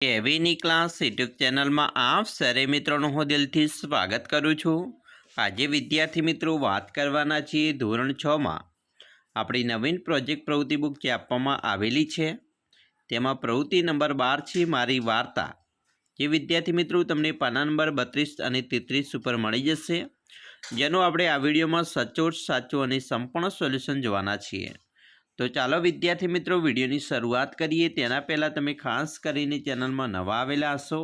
કેવીની class YouTube ચેનલમાં આપ સરે મિત્રોનું હું દિલથી સ્વાગત કરું છું. આજે વિદ્યાર્થી મિત્રો વાત કરવાના છીએ ધોરણ છમાં આપણી નવીન પ્રોજેક્ટ પ્રવૃત્તિ બુક જે આપવામાં આવેલી છે, તેમાં પ્રવૃત્તિ નંબર બાર છે મારી વાર્તા. જે વિદ્યાર્થી મિત્રો તમને પાના નંબર બત્રીસ અને તેત્રીસ ઉપર મળી જશે. જેનું આપણે આ વિડીયોમાં સચોટ, સાચું અને સંપૂર્ણ સોલ્યુશન જોવાના છીએ. તો ચાલો વિદ્યાર્થી મિત્રો, વિડીયોની શરૂઆત કરીએ. તેના પહેલાં તમે ખાસ કરીને ચેનલમાં નવા આવેલા હશો,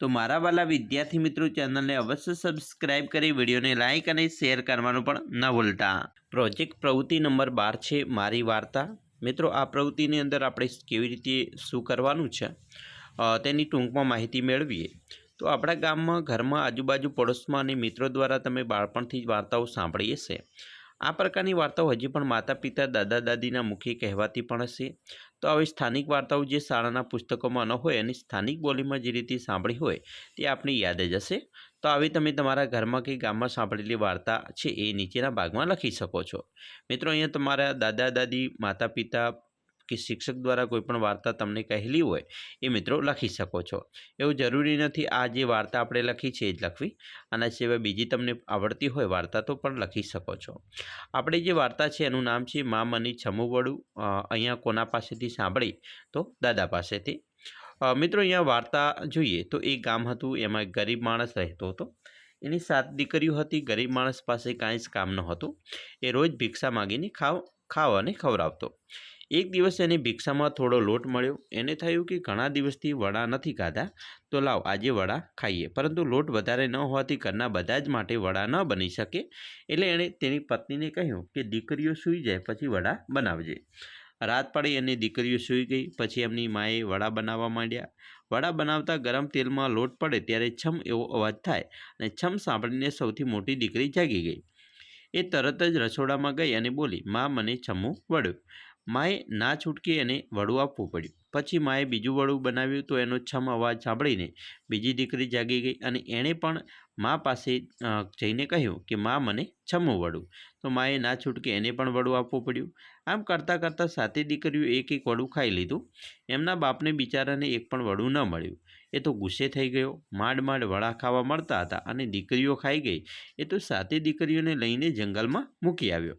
તો મારા વાલા વિદ્યાર્થી મિત્રો ચેનલને અવશ્ય સબસ્ક્રાઇબ કરી, વિડીયોને લાઇક અને શેર કરવાનું પણ ન ભૂલતા. પ્રોજેક્ટ પ્રવૃત્તિ નંબર બાર છે મારી વાર્તા. મિત્રો, આ પ્રવૃત્તિની અંદર આપણે કેવી રીતે શું કરવાનું છે તેની ટૂંકમાં માહિતી મેળવીએ. તો આપણા ગામમાં, ઘરમાં, આજુબાજુ, પડોશમાં અને મિત્રો દ્વારા તમે બાળપણથી જ વાર્તાઓ સાંભળી હશે આ પ્રકારની વાર્તાઓ હજી પણ માતા પિતા દાદા, દાદીના મુખે કહેવાતી પણ હશે. તો આવી સ્થાનિક વાર્તાઓ જે શાળાના પુસ્તકોમાં ન હોય અને સ્થાનિક બોલીમાં જે રીતે સાંભળી હોય તે આપણી યાદ જ હશે. તો આવી તમે તમારા ઘરમાં કે ગામમાં સાંભળેલી વાર્તા છે એ નીચેના ભાગમાં લખી શકો છો. મિત્રો, અહીંયા તમારા દાદા, દાદી માતા પિતા કે શિક્ષક દ્વારા કોઈ પણ વાર્તા તમને કહેલી હોય એ મિત્રો લખી શકો છો. એવું જરૂરી નથી આ જે વાર્તા આપણે લખી છે એ જ લખવી. આના સિવાય બીજી તમને આવડતી હોય વાર્તા તો પણ લખી શકો છો. આપણે જે વાર્તા છે એનું નામ છે મા મની છમુવડું અહીંયા કોના પાસેથી સાંભળી? તો દાદા પાસેથી. મિત્રો અહીંયા વાર્તા જોઈએ તો એક ગામ હતું, એમાં એક ગરીબ માણસ રહેતો હતો. એની સાત દીકરીઓ હતી, ગરીબ માણસ પાસે કાંઈ જ કામ ન હતું એ રોજ ભિક્ષા માગીને ખાવ ખાવ અને ખવડાવતો. એક દિવસ એને ભિક્ષામાં થોડો લોટ મળ્યો. એને થયું કે ઘણા દિવસથી વડા નથી ખાધા. તો લાવ, આજે વડા ખાઈએ. પરંતુ લોટ વધારે ન હોવાથી ઘરના બધા જ માટે વડા ન બની શકે. એટલે એણે તેની પત્નીને કહ્યું કે દીકરીઓ સૂઈ જાય, પછી વડા બનાવજે. રાત પડી અને દીકરીઓ સૂઈ ગઈ. પછી એમની માએ વડા બનાવવા માંડ્યા. વડા બનાવતા ગરમ તેલમાં લોટ પડે ત્યારે છમ એવો અવાજ થાય અને છમ સાંભળીને સૌથી મોટી દીકરી જાગી ગઈ. એ તરત જ રસોડામાં ગઈ અને બોલી, માં, મને છમ્મું વળ્યું માએ ના છૂટકી એને વડું આપવું પડ્યું. પછી માએ બીજું વડું બનાવ્યું તો એનો છમ અવાજ સાંભળીને બીજી દીકરી જાગી ગઈ અને એણે પણ મા પાસે જઈને કહ્યું કે, મા, મને છમું વડું. તો માએ ના છૂટકે એને પણ વડું આપવું પડ્યું. આમ કરતાં કરતાં સાતે દીકરીઓ એક એક વડું ખાઈ લીધું. એમના બાપને બિચારાને એક પણ વડું ન મળ્યું. એ તો ગુસ્સે થઈ ગયો. માંડ માંડ વડા ખાવા મળતા હતા અને દીકરીઓ ખાઈ ગઈ. એ તો સાતે દીકરીઓને લઈને જંગલમાં મૂકી આવ્યો.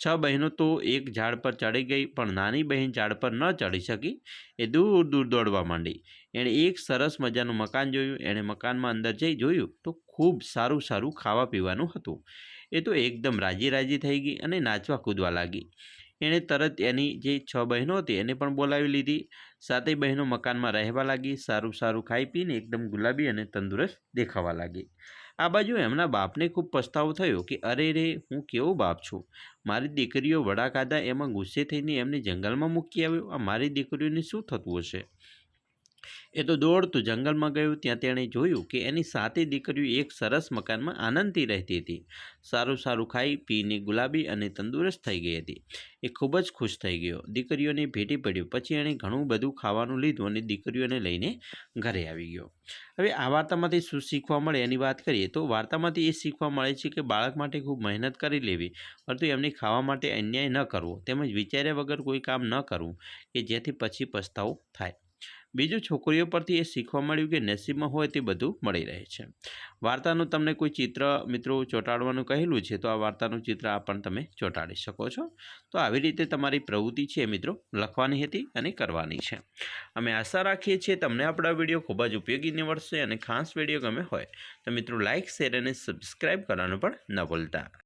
છ બહેનો તો એક ઝાડ પર ચડી ગઈ, પણ નાની બહેન ઝાડ પર ન ચડી શકી. એ દૂર દૂર દોડવા માંડી. એણે એક સરસ મજાનું મકાન જોયું. એણે મકાનમાં અંદર જઈ જોયું તો ખૂબ સારું સારું ખાવા પીવાનું હતું. એ તો એકદમ રાજી રાજી થઈ ગઈ અને નાચવા કૂદવા લાગી. એણે તરત એની જે છ બહેનો હતી એને પણ બોલાવી લીધી. સાતેય બહેનો મકાનમાં રહેવા લાગી. સારું સારું ખાઈ પીને એકદમ ગુલાબી અને તંદુરસ્ત દેખાવા લાગી. આ બાજુ એમના બાપને ખૂબ પસ્તાવો થયો કે, અરે રે, હું કેવો બાપ છું? મારી દીકરીઓ વડા ખાધા એમાં ગુસ્સે થઈને એમને જંગલમાં મૂકી આવ્યો. આ મારી દીકરીઓને શું થતું હશે? એ તો દોડતું જંગલમાં ગયું, ત્યાં તેણે જોયું કે એની સાતે દીકરીઓ એક સરસ મકાનમાં આનંદથી રહેતી હતી. સારું સારું ખાઈ, પીને ગુલાબી અને તંદુરસ્ત થઈ ગઈ હતી. એ ખૂબ જ ખુશ થઈ ગયો. દીકરીઓને ભેટી પડ્યું પછી એણે ઘણું બધું ખાવાનું લીધું અને દીકરીઓને લઈને ઘરે આવી ગયો. હવે આ વાર્તામાંથી શું શીખવા મળે એની વાત કરીએ તો વાર્તામાંથી એ શીખવા મળે છે કે બાળક માટે ખૂબ મહેનત કરી લેવી, પરંતુ એમને ખાવા માટે અન્યાય ન કરવો, તેમજ વિચાર્યા વગર કોઈ કામ ન કરવું કે જેથી પછી પસ્તાવો થાય. બીજું, છોકરીઓ પરથી એ શીખવા મળ્યું કે નસીબમાં હોય તે બધું મળી રહે છે. વાર્તાનું તમને કોઈ ચિત્ર, મિત્રો, ચોંટાડવાનું કહેલું છે, તો આ વાર્તાનું ચિત્ર આ પણ તમે ચોંટાડી શકો છો. તો આવી રીતે તમારી પ્રવૃત્તિ છે, મિત્રો, લખવાની હતી અને કરવાની છે. અમે આશા રાખીએ છીએ તમને આપણા વીડિયો ખૂબ જ ઉપયોગી નીવડશે અને ખાસ વીડિયો ગમે હોય તો, મિત્રો લાઇક શેર અને સબસ્ક્રાઈબ કરવાનું પણ ન ભૂલતા.